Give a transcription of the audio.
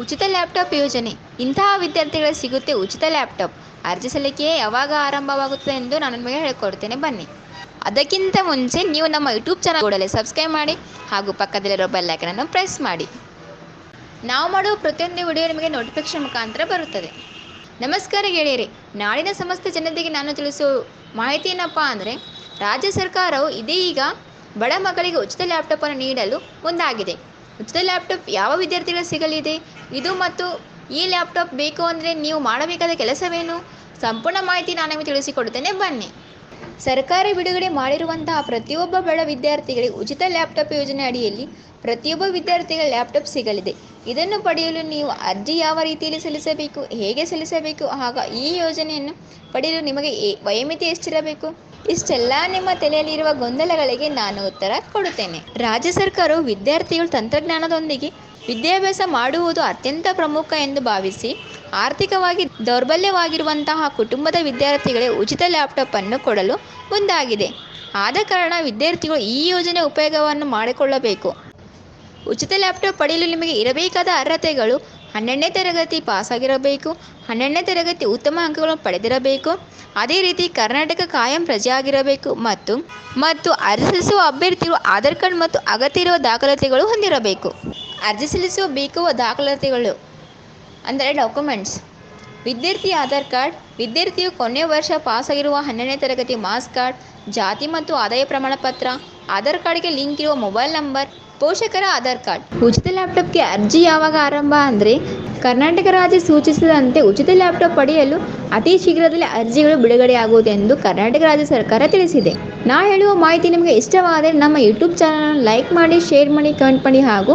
ಉಚಿತ ಲ್ಯಾಪ್ಟಾಪ್ ಯೋಜನೆ. ಇಂತಹ ವಿದ್ಯಾರ್ಥಿಗಳಿಗೆ ಸಿಗುತ್ತೆ ಉಚಿತ ಲ್ಯಾಪ್ಟಾಪ್. ಅರ್ಜಿ ಸಲ್ಲಿಕೆ ಯಾವಾಗ ಆರಂಭವಾಗುತ್ತದೆ ಎಂದು ನಾನು ನಿಮಗೆ ಹೇಳಿಕೊಡ್ತೇನೆ. ಬನ್ನಿ. ಅದಕ್ಕಿಂತ ಮುಂಚೆ ನೀವು ನಮ್ಮ ಯೂಟ್ಯೂಬ್ ಚಾನಲ್ ಕೂಡಲೇ ಸಬ್ಸ್ಕ್ರೈಬ್ ಮಾಡಿ ಹಾಗೂ ಪಕ್ಕದಲ್ಲಿರೋ ಐಕನನ್ನು ಪ್ರೆಸ್ ಮಾಡಿ. ನಾವು ಮಾಡುವ ಪ್ರತಿಯೊಂದು ವಿಡಿಯೋ ನಿಮಗೆ ನೋಟಿಫಿಕೇಶನ್ ಮುಖಾಂತರ ಬರುತ್ತದೆ. ನಮಸ್ಕಾರ ಗೆಳೆಯರಿ. ನಾಡಿನ ಸಮಸ್ತ ಜನತೆಗೆ ನಾನು ತಿಳಿಸುವ ಮಾಹಿತಿ ಏನಪ್ಪ ಅಂದರೆ, ರಾಜ್ಯ ಸರ್ಕಾರವು ಇದೀಗ ಬಡ ಮಕ್ಕಳಿಗೆ ಉಚಿತ ಲ್ಯಾಪ್ಟಾಪನ್ನು ನೀಡಲು ಮುಂದಾಗಿದೆ. ಉಚಿತ ಲ್ಯಾಪ್ಟಾಪ್ ಯಾವ ವಿದ್ಯಾರ್ಥಿಗಳು ಸಿಗಲಿದೆ? ಇದು ಮತ್ತು ಈ ಲ್ಯಾಪ್ಟಾಪ್ ಬೇಕು ಅಂದರೆ ನೀವು ಮಾಡಬೇಕಾದ ಕೆಲಸವೇನು? ಸಂಪೂರ್ಣ ಮಾಹಿತಿ ನಾನು ನಿಮಗೆ ತಿಳಿಸಿಕೊಡುತ್ತೇನೆ ಬನ್ನಿ. ಸರ್ಕಾರ ಬಿಡುಗಡೆ ಮಾಡಿರುವಂತಹ ಪ್ರತಿಯೊಬ್ಬ ಬಡ ವಿದ್ಯಾರ್ಥಿಗಳಿಗೆ ಉಚಿತ ಲ್ಯಾಪ್ಟಾಪ್ ಯೋಜನೆ ಅಡಿಯಲ್ಲಿ ಪ್ರತಿಯೊಬ್ಬ ವಿದ್ಯಾರ್ಥಿಗಳ ಲ್ಯಾಪ್ಟಾಪ್ ಸಿಗಲಿದೆ. ಇದನ್ನು ಪಡೆಯಲು ನೀವು ಅರ್ಜಿ ಯಾವ ರೀತಿಯಲ್ಲಿ ಸಲ್ಲಿಸಬೇಕು, ಹೇಗೆ ಸಲ್ಲಿಸಬೇಕು, ಆಗ ಈ ಯೋಜನೆಯನ್ನು ಪಡೆಯಲು ನಿಮಗೆ ವಯಮಿತಿ ಎಷ್ಟಿರಬೇಕು? ಇಷ್ಟೆಲ್ಲ ನಿಮ್ಮ ತಲೆಯಲ್ಲಿರುವ ಗೊಂದಲಗಳಿಗೆ ನಾನು ಉತ್ತರ ಕೊಡುತ್ತೇನೆ. ರಾಜ್ಯ ಸರ್ಕಾರವು ವಿದ್ಯಾರ್ಥಿಗಳು ತಂತ್ರಜ್ಞಾನದೊಂದಿಗೆ ವಿದ್ಯಾಭ್ಯಾಸ ಮಾಡುವುದು ಅತ್ಯಂತ ಪ್ರಮುಖ ಎಂದು ಭಾವಿಸಿ, ಆರ್ಥಿಕವಾಗಿ ದೌರ್ಬಲ್ಯವಾಗಿರುವಂತಹ ಕುಟುಂಬದ ವಿದ್ಯಾರ್ಥಿಗಳಿಗೆ ಉಚಿತ ಲ್ಯಾಪ್ಟಾಪ್ ಅನ್ನು ಕೊಡಲು ಮುಂದಾಗಿದೆ. ಆದ ಕಾರಣ ವಿದ್ಯಾರ್ಥಿಗಳು ಈ ಯೋಜನೆ ಉಪಯೋಗವನ್ನು ಮಾಡಿಕೊಳ್ಳಬೇಕು. ಉಚಿತ ಲ್ಯಾಪ್ಟಾಪ್ ಪಡೆಯಲು ನಿಮಗೆ ಇರಬೇಕಾದ ಅರ್ಹತೆಗಳು ಹನ್ನೆರಡನೇ ತರಗತಿ ಪಾಸಾಗಿರಬೇಕು, ಹನ್ನೆರಡನೇ ತರಗತಿ ಉತ್ತಮ ಅಂಕಗಳನ್ನು ಪಡೆದಿರಬೇಕು, ಅದೇ ರೀತಿ ಕರ್ನಾಟಕ ಕಾಯಂ ಪ್ರಜೆಯಾಗಿರಬೇಕು ಮತ್ತು ಮತ್ತು ಅರ್ಜಿ ಸಲ್ಲಿಸುವ ಅಭ್ಯರ್ಥಿಗಳು ಆಧಾರ್ ಕಾರ್ಡ್ ಮತ್ತು ಅಗತ್ಯ ಇರುವ ದಾಖಲಾತಿಗಳು ಹೊಂದಿರಬೇಕು. ಅರ್ಜಿ ಸಲ್ಲಿಸುವ ಬೇಕುವ ದಾಖಲಾತಿಗಳು. ಅಂದರೆ ಡಾಕ್ಯುಮೆಂಟ್ಸ್. ವಿದ್ಯಾರ್ಥಿ ಆಧಾರ್ ಕಾರ್ಡ್, ವಿದ್ಯಾರ್ಥಿಯು ಕೊನೆಯ ವರ್ಷ ಪಾಸಾಗಿರುವ ಹನ್ನೆರಡನೇ ತರಗತಿ ಮಾಸ್ ಕಾರ್ಡ್, ಜಾತಿ ಮತ್ತು ಆದಾಯ ಪ್ರಮಾಣ ಪತ್ರ ಆಧಾರ್ ಕಾರ್ಡ್ಗೆ ಲಿಂಕ್ ಇರುವ ಮೊಬೈಲ್ ನಂಬರ್, ಪೋಷಕರ ಆಧಾರ್ ಕಾರ್ಡ್. ಉಚಿತ ಲ್ಯಾಪ್ಟಾಪ್ಗೆ ಅರ್ಜಿ ಯಾವಾಗ ಆರಂಭ ಅಂದರೆ ಕರ್ನಾಟಕ ರಾಜ್ಯ ಸೂಚಿಸಿದಂತೆ ಉಚಿತ ಲ್ಯಾಪ್ಟಾಪ್ ಪಡೆಯಲು ಅತಿ ಶೀಘ್ರದಲ್ಲಿ ಅರ್ಜಿಗಳು ಬಿಡುಗಡೆಯಾಗುವುದು ಎಂದು ಕರ್ನಾಟಕ ರಾಜ್ಯ ಸರ್ಕಾರ ತಿಳಿಸಿದೆ. ನಾ ಹೇಳುವ ಮಾಹಿತಿ ನಿಮಗೆ ಇಷ್ಟವಾದರೆ ನಮ್ಮ ಯೂಟ್ಯೂಬ್ ಚಾನಲ್ ಲೈಕ್ ಮಾಡಿ, ಶೇರ್ ಮಾಡಿ, ಕಮೆಂಟ್ ಮಾಡಿ ಹಾಗೂ